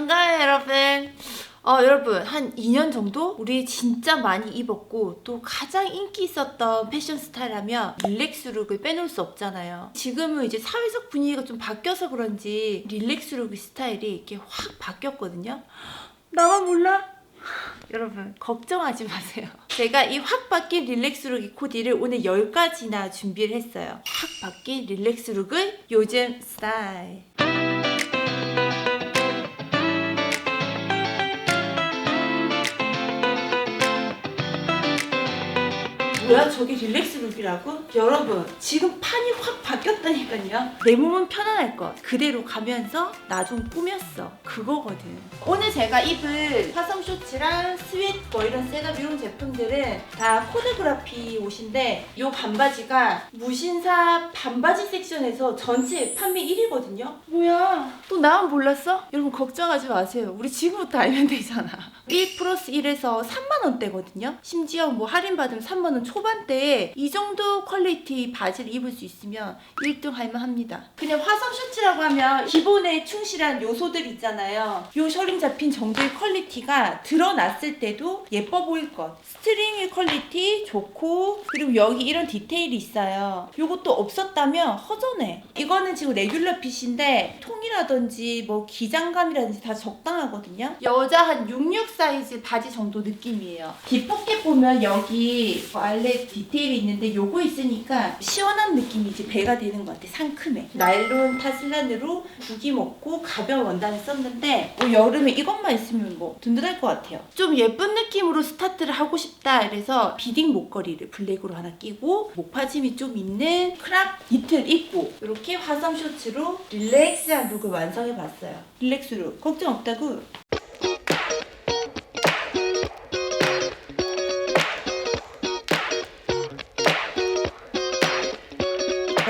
반가워요 여러분 어, 여러분 한 2년 정도 우리 진짜 많이 입었고 또 가장 인기 있었던 패션 스타일하면 릴렉스 룩을 빼놓을 수 없잖아요 지금은 이제 사회적 분위기가 좀 바뀌어서 그런지 릴렉스 룩 스타일이 이렇게 확 바뀌었거든요 나만 몰라? 여러분 걱정하지 마세요. 제가 이 확 바뀐 릴렉스 룩 이 코디를 오늘 10가지나 준비를 했어요. 확 바뀐 릴렉스 룩을 요즘 스타일. 뭐야 저게 릴렉스 룩이라고? 여러분 지금 판이 확 바뀌었다니까요. 내 몸은 편안할 것. 그대로 가면서 나 좀 꾸몄어. 그거거든. 오늘 제가 입을 화성 쇼츠랑 스웨트 뭐 이런 셋업 이런 제품들은 다 코드그라피 옷인데 이 반바지가 무신사 반바지 섹션에서 전체 판매 1위거든요. 뭐야? 또 나만 몰랐어? 여러분 걱정하지 마세요. 우리 지금부터 알면 되잖아. 1 플러스 1에서 3만 원대거든요. 심지어 뭐 할인 받으면 3만 원 초반대에 이 정도 퀄리티 바지를 입을 수 있으면 1등 할만 합니다. 그냥 화성 셔츠라고 하면 기본에 충실한 요소들 있잖아요. 요 셔링 잡힌 정도의 퀄리티가 드러났을 때도 예뻐 보일 것. 스트링의 퀄리티 좋고 그리고 여기 이런 디테일이 있어요. 요것도 없었다면 허전해. 이거는 지금 레귤러 핏인데 통이라든지 뭐 기장감이라든지 다 적당하거든요. 여자 한 66 사이즈 바지 정도 느낌이에요. 뒷포켓 보면 여기 알렛 디테일이 있는데 요거 있으니까 시원한 느낌이 이제 배가 되는 것 같아. 상큼해. 나일론 타슬란으로 구기 먹고 가벼운 원단을 썼는데 뭐 여름에 이것만 있으면 뭐 든든할 것 같아요. 좀 예쁜 느낌으로 스타트를 하고 싶다. 그래서 비딩 목걸이를 블랙으로 하나 끼고 목파짐이 좀 있는 크랍 니트를 입고 이렇게 화성 셔츠로 릴렉스한 룩을 완성해봤어요. 릴렉스 룩 걱정 없다고.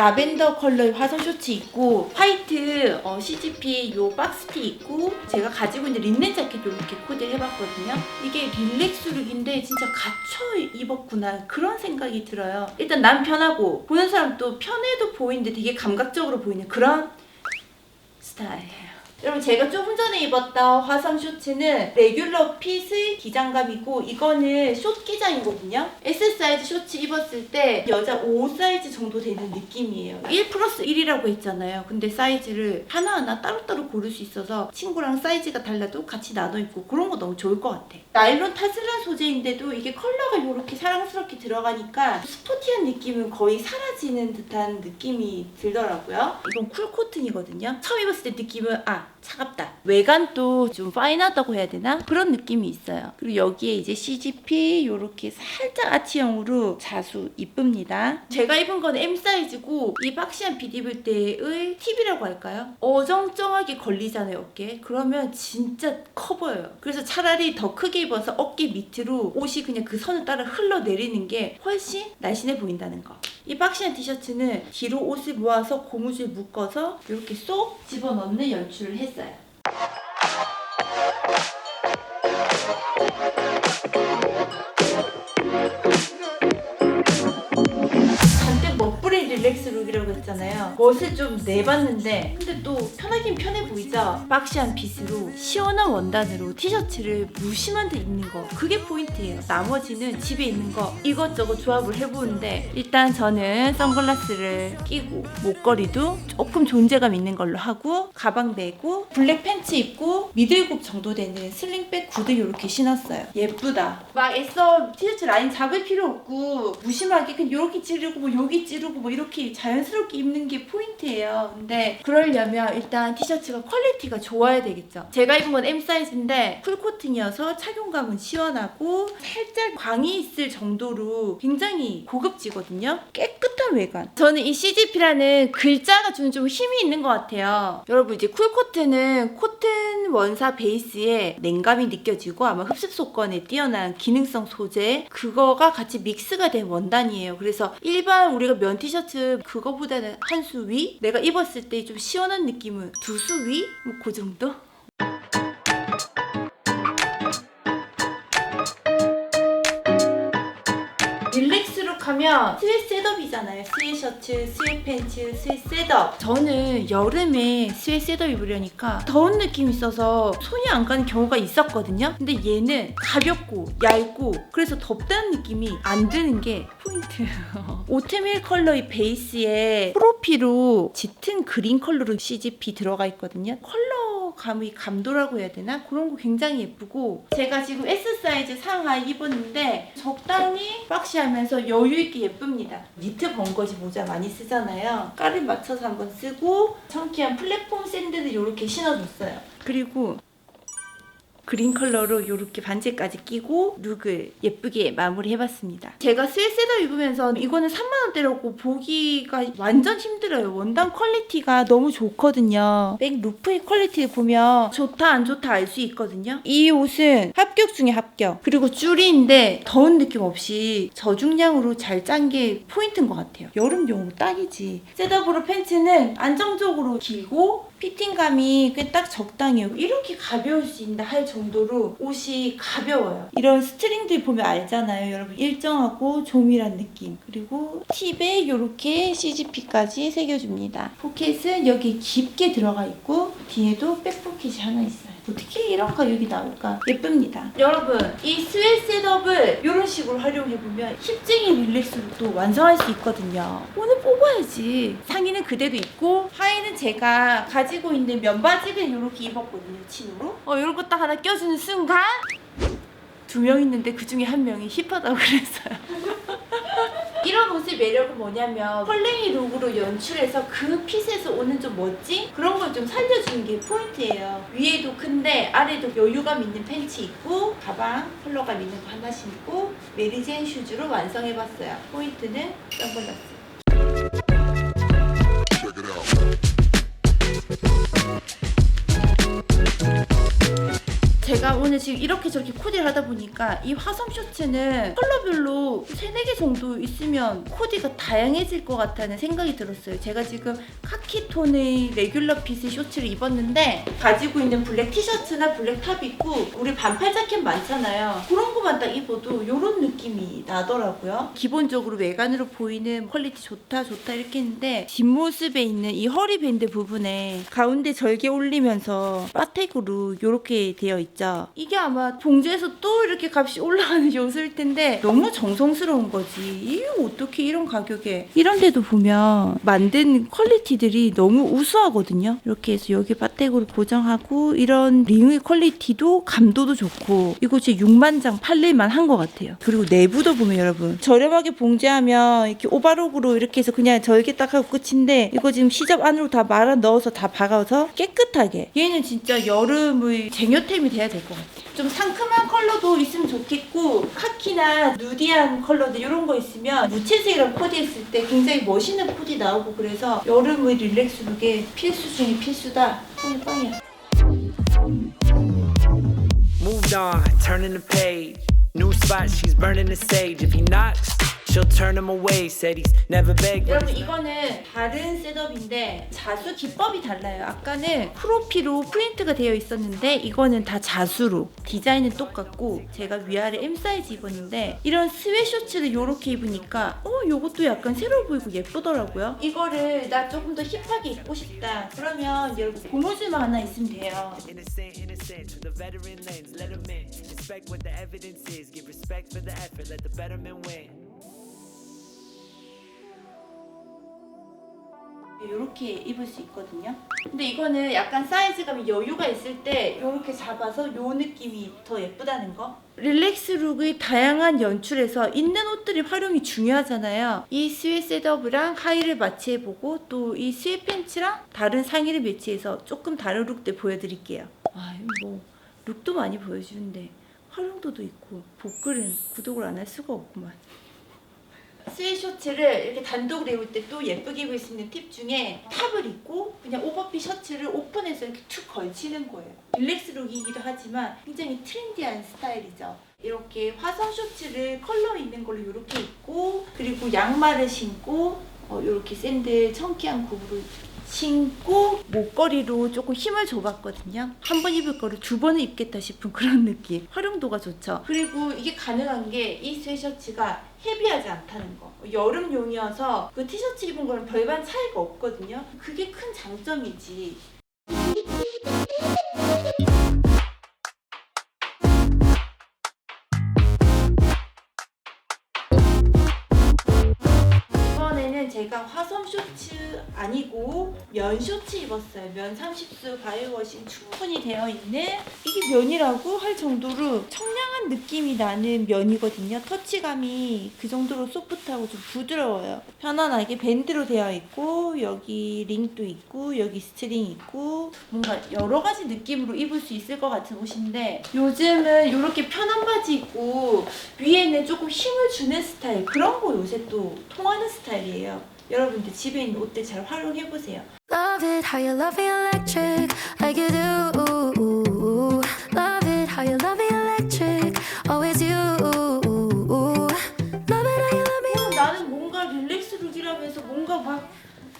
라벤더 컬러의 화성 쇼츠 있고 화이트 어, CGP 요 박스티 있고 제가 가지고 있는 린넨 자켓 이렇게 코디를 해봤거든요. 이게 릴렉스 룩인데 진짜 갇혀 입었구나 그런 생각이 들어요. 일단 난 편하고 보는 사람도 편해도 보이는데 되게 감각적으로 보이는 그런 스타일이에요. 여러분 제가 조금 전에 입었던 화성 쇼츠는 레귤러 핏의 기장감이고 이거는 숏 기장이거든요. S 사이즈 쇼츠 입었을 때 여자 5 사이즈 정도 되는 느낌이에요. 1 플러스 1이라고 했잖아요. 근데 사이즈를 하나하나 따로따로 고를 수 있어서 친구랑 사이즈가 달라도 같이 나눠 입고 그런 거 너무 좋을 것 같아. 나일론 타슬란 소재인데도 이게 컬러가 이렇게 사랑스럽게 들어가니까 스포티한 느낌은 거의 사라지는 듯한 느낌이 들더라고요. 이건 쿨 코튼이거든요. 처음 입었을 때 느낌은 아 차갑다. 외관도 좀 파인하다고 해야 되나? 그런 느낌이 있어요. 그리고 여기에 이제 CGP 이렇게 살짝 아치형으로 자수 이쁩니다. 제가 입은 건 M 사이즈고 이 박시한 핏 입을 때의 팁이라고 할까요? 어정쩡하게 걸리잖아요 어깨. 그러면 진짜 커 보여요. 그래서 차라리 더 크게 입어서 어깨 밑으로 옷이 그냥 그 선을 따라 흘러내리는 게 훨씬 날씬해 보인다는 거. 이 박시한 티셔츠는 뒤로 옷을 모아서 고무줄 묶어서 이렇게 쏙 집어넣는 연출을 했 했잖아요. 멋을 좀 내봤는데 근데 또 편하긴 편해 보이죠? 박시한 핏으로 시원한 원단으로 티셔츠를 무심한 듯 입는 거 그게 포인트예요. 나머지는 집에 있는 거 이것저것 조합을 해보는데 일단 저는 선글라스를 끼고 목걸이도 조금 존재감 있는 걸로 하고 가방 메고 블랙 팬츠 입고 미들굽 정도 되는 슬링백 구두 이렇게 신었어요. 예쁘다. 막 애써 티셔츠 라인 잡을 필요 없고 무심하게 그냥 이렇게 찌르고 뭐 여기 찌르고 뭐 이렇게 자연스럽게 입는 게 포인트예요. 근데 그러려면 일단 티셔츠가 퀄리티가 좋아야 되겠죠. 제가 입은 건 M 사이즈인데 쿨 코튼이어서 착용감은 시원하고 살짝 광이 있을 정도로 굉장히 고급지거든요. 깨끗한 외관. 저는 이 CGP라는 글자가 주는 좀 힘이 있는 것 같아요. 여러분 이제 쿨 코튼은 코튼 원사 베이스에 냉감이 느껴지고 아마 흡습 속건에 뛰어난 기능성 소재 그거가 같이 믹스가 된 원단이에요. 그래서 일반 우리가 면 티셔츠 그거보다는 한 수 위? 내가 입었을 때 좀 시원한 느낌은 두 수 위? 뭐 그 정도? 릴렉스룩 하면 스웨트 셋업이잖아요. 스웨트 셔츠, 스웨트 팬츠, 스웨트 셋업. 저는 여름에 스웨트 셋업 입으려니까 더운 느낌이 있어서 손이 안 가는 경우가 있었거든요. 근데 얘는 가볍고 얇고 그래서 덥다는 느낌이 안 드는 게 포인트예요. 오트밀 컬러의 베이스에 프로피로 짙은 그린 컬러로 CGP 들어가 있거든요. 컬러 감의 감도라고 해야 되나? 그런 거 굉장히 예쁘고 제가 지금 S 사이즈 상하 입었는데 적당히 박시하면서 여유 있게 예쁩니다. 니트 번거지 모자 많이 쓰잖아요. 깔을 맞춰서 한번 쓰고 청키한 플랫폼 샌들을 이렇게 신어줬어요. 그리고 그린 컬러로 이렇게 반지까지 끼고 룩을 예쁘게 마무리해봤습니다. 제가 스웨셋업 입으면서 이거는 3만원대라고 보기가 완전 힘들어요. 원단 퀄리티가 너무 좋거든요. 백 루프의 퀄리티를 보면 좋다 안 좋다 알 수 있거든요. 이 옷은 합격 중에 합격. 그리고 쭈리인데 더운 느낌 없이 저중량으로 잘 짠 게 포인트인 것 같아요. 여름용으로 딱이지. 셋업으로 팬츠는 안정적으로 길고 피팅감이 꽤 딱 적당해요. 이렇게 가벼울 수 있나 할 정도 로 옷이 가벼워요. 이런 스트링들 보면 알잖아요. 여러분 일정하고 조밀한 느낌. 그리고 팁에 이렇게 CGP까지 새겨줍니다. 포켓은 여기 깊게 들어가 있고 뒤에도 백 포켓이 하나 있어요. 어떻게 이런 가격이 나올까? 예쁩니다. 여러분, 이 스웨트 셋업을 이런 식으로 활용해보면 힙쟁이 릴렉스로 완성할 수 있거든요. 오늘 뽑아야지. 상의는 그대로 입고 하의는 제가 가지고 있는 면바지를 이렇게 입었거든요, 치노로. 어, 이런 거딱 하나 껴주는 순간 두 명 있는데 그 중에 한 명이 힙하다고 그랬어요. 이런 옷의 매력은 뭐냐면 펄랭이 룩으로 연출해서 그 핏에서 오는 좀 멋진 그런 걸 좀 살려주는 게 포인트예요. 위에도 큰데 아래도 여유감 있는 팬츠 입고 가방 컬러감 있는 거 하나 신고 메리제인 슈즈로 완성해봤어요. 포인트는 선글라스. 오늘 지금 이렇게 저렇게 코디를 하다 보니까 이 화성 셔츠는 컬러별로 3, 4개 정도 있으면 코디가 다양해질 것 같다는 생각이 들었어요. 제가 지금 카키 톤의 레귤러 핏의 셔츠를 입었는데 가지고 있는 블랙 티셔츠나 블랙 탑 입고 우리 반팔 자켓 많잖아요. 그런 거만 딱 입어도 이런 느낌이 나더라고요. 기본적으로 외관으로 보이는 퀄리티 좋다 좋다 이렇게 했는데 뒷모습에 있는 이 허리 밴드 부분에 가운데 절개 올리면서 바텍으로 이렇게 되어 있죠. 이게 아마 봉제에서 또 이렇게 값이 올라가는 요소일 텐데 너무 정성스러운 거지. 이게 어떻게 이런 가격에 이런 데도 보면 만든 퀄리티들이 너무 우수하거든요. 이렇게 해서 여기 바텍으로 고정하고 이런 링의 퀄리티도 감도도 좋고 이거 진짜 6만 장 팔릴만 한 것 같아요. 그리고 내부도 보면 여러분 저렴하게 봉제하면 이렇게 오바록으로 이렇게 해서 그냥 절개 딱 하고 끝인데 이거 지금 시접 안으로 다 말아 넣어서 다 박아서 깨끗하게 얘는 진짜 여름의 쟁여템이 돼야 될 것 같아요. 좀 상큼한 컬러도 있으면 좋겠고 카키나 누디한 컬러들 이런 거 있으면 무채색이랑 코디했을 때 굉장히 멋있는 코디 나오고 그래서 여름의 릴렉스 룩에 필수 중에 필수다. 빵이야. Moved on, turning the page. New spot, she's burning the sage. If he knocks, she'll turn him away. Said he's never begged. 여러분 이거는 다른 셋업인데 자수 기법이 달라요. 아까는 프로피로 프린트가 되어 있었는데 이거는 다 자수로 디자인은 똑같고 제가 위아래 M 사이즈 입었는데 이런 스웨셔츠를 이렇게 입으니까 어 요것도 약간 새로워 보이고 예쁘더라고요. 이거를 나 조금 더 힙하게 입고 싶다. 그러면 여러분 고무줄만 하나 있으면 돼요. innocent, innocent. To the veteran lens, let him in. Respect what the evidence is. Give respect for the effort. Let the betterment win. 이렇게 입을 수 있거든요. 근데 이거는 약간 사이즈감이 여유가 있을 때 이렇게 잡아서 요 느낌이 더 예쁘다는 거. 릴렉스 룩의 다양한 연출에서 있는 옷들이 활용이 중요하잖아요. 이 스웨트 셋업이랑 하의를 마치해보고 또 이 스웨트 팬츠랑 다른 상의를 매치해서 조금 다른 룩들 보여드릴게요. 아, 뭐 룩도 많이 보여주는데 활용도도 있고 복글은 구독을 안 할 수가 없구만. 스웨트 셔츠를 이렇게 단독으로 입을 때 또 예쁘게 입을 수 있는 팁 중에 탑을 입고 그냥 오버핏 셔츠를 오픈해서 이렇게 툭 걸치는 거예요. 릴렉스 룩이기도 하지만 굉장히 트렌디한 스타일이죠. 이렇게 화성 셔츠를 컬러 있는 걸로 이렇게 입고 그리고 양말을 신고 어, 이렇게 샌들 청키한 굽으로 신고 목걸이로 조금 힘을 줘봤거든요. 한 번 입을 거를 두 번은 입겠다 싶은 그런 느낌. 활용도가 좋죠. 그리고 이게 가능한 게 이 스웨셔츠가 헤비하지 않다는 거. 여름용이어서 그 티셔츠 입은 거랑 별반 차이가 없거든요. 그게 큰 장점이지. 제가 화섬 쇼츠 아니고 면 쇼츠 입었어요. 면 30수 바이오워싱 충분히 되어 있는 이게 면이라고 할 정도로 청량한 느낌이 나는 면이거든요. 터치감이 그 정도로 소프트하고 좀 부드러워요. 편안하게 밴드로 되어 있고 여기 링도 있고 여기 스트링 있고 뭔가 여러 가지 느낌으로 입을 수 있을 것 같은 옷인데 요즘은 이렇게 편한 바지 입고 위에는 조금 힘을 주는 스타일 그런 거 요새 또 통하는 스타일이에요. 여러분들 집에 있는 옷들 잘 활용해 보세요. Love it how you love me electric, like you do. Love it how you love me electric, always you. Love it how you love me. 나는 뭔가 릴렉스 룩이라면서 뭔가 막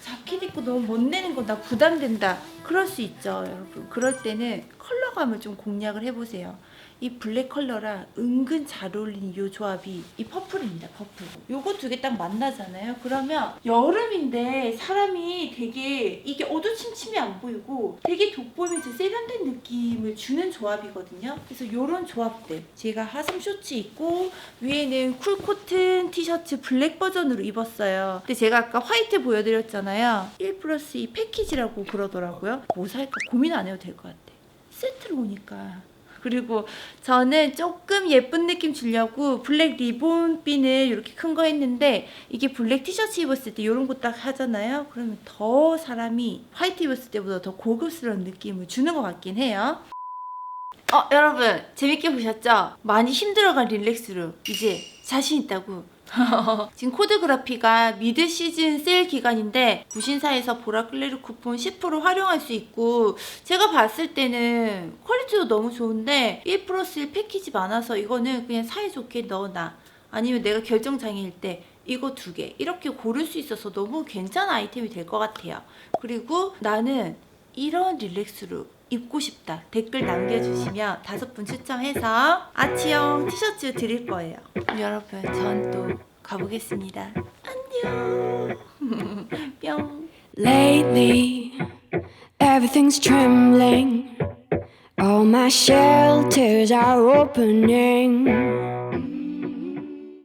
자켓 입고 너무 멋내는 거 나 부담된다. 그럴 수 있죠, 여러분. 그럴 때는 컬러감을 좀 공략을 해보세요. 이 블랙 컬러랑 은근 잘 어울리는 이 조합이 이 퍼플입니다, 퍼플. 요거 두 개 딱 만나잖아요. 그러면 여름인데 사람이 되게 이게 어두침침이 안 보이고 되게 돋보이면서 세련된 느낌을 주는 조합이거든요. 그래서 요런 조합들 제가 하슴 쇼츠 입고 위에는 쿨 코튼 티셔츠 블랙 버전으로 입었어요. 근데 제가 아까 화이트 보여드렸잖아요. 1 플러스 2 패키지라고 그러더라고요. 뭐 살까 고민 안 해도 될 것 같아. 세트로 오니까. 그리고 저는 조금 예쁜 느낌 주려고 블랙 리본 핀을 이렇게 큰 거 했는데 이게 블랙 티셔츠 입었을 때 이런 거 딱 하잖아요. 그러면 더 사람이 화이트 입었을 때보다 더 고급스러운 느낌을 주는 것 같긴 해요. 어 여러분 재밌게 보셨죠? 많이 힘들어간 릴렉스룩 이제 자신 있다고 지금 코드그라피가 미드 시즌 세일 기간인데 무신사에서 보라클레르 쿠폰 10% 활용할 수 있고 제가 봤을 때는 퀄리티도 너무 좋은데 1 플러스 1 패키지 많아서 이거는 그냥 사이좋게 넣어놔. 아니면 내가 결정장애일 때 이거 두 개 이렇게 고를 수 있어서 너무 괜찮은 아이템이 될 것 같아요. 그리고 나는 이런 릴렉스룩 입고 싶다 댓글 남겨주시면 다섯 분 추첨해서 아치형 티셔츠 드릴 거예요 여러분 전 또 가보겠습니다 안녕 뿅 Lately, everything's trembling. All my shelters are opening.